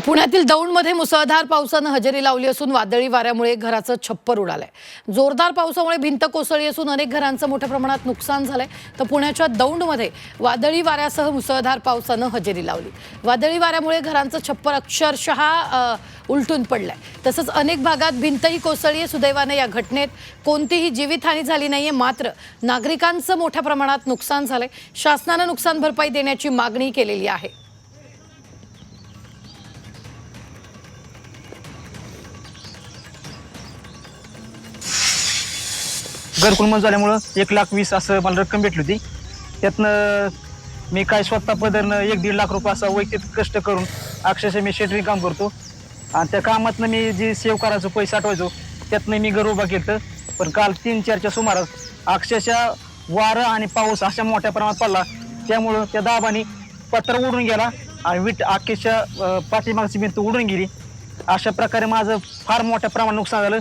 पुण्यातील दौंडमध्ये मुसळधार पावसानं हजेरी लावली असून वादळी वाऱ्यामुळे घराचं छप्पर उडालंय. जोरदार पावसामुळे भिंत कोसळली असून अनेक घरांचं मोठ्या प्रमाणात नुकसान झालंय. तर पुण्याच्या दौंडमध्ये वादळी वाऱ्यासह मुसळधार पावसानं हजेरी लावली. वादळी वाऱ्यामुळे घरांचं छप्पर अक्षरशः उलटून पडलंय. तसंच अनेक भागात भिंतही कोसळली आहे. सुदैवाने या घटनेत कोणतीही जीवितहानी झाली नाहीये. मात्र नागरिकांचं मोठ्या प्रमाणात नुकसान झालंय. शासनानं नुकसान भरपाई देण्याची मागणी केलेली आहे. घरकुल मंजूर झाल्यामुळं एक लाख वीस असं मला रक्कम भेटली होती. त्यातनं मी काय स्वतः पदरनं एक दीड लाख रुपये असा वैयक्तिक कष्ट करून अक्षरशः मी शेटरिंग काम करतो. आणि त्या कामातनं मी जे सेव्ह करायचो पैसे आठवायचो त्यातनं मी घर उभा केलं. पण काल तीन चारच्या सुमारास अक्षरशः वारं आणि पाऊस अशा मोठ्या प्रमाणात पडला. त्यामुळं त्या दाबाने पत्र उडून गेला आणि वीट अक्षरशः पाठीमागची भिंत उडून गेली. अशा प्रकारे माझं फार मोठ्या प्रमाणात नुकसान झालं.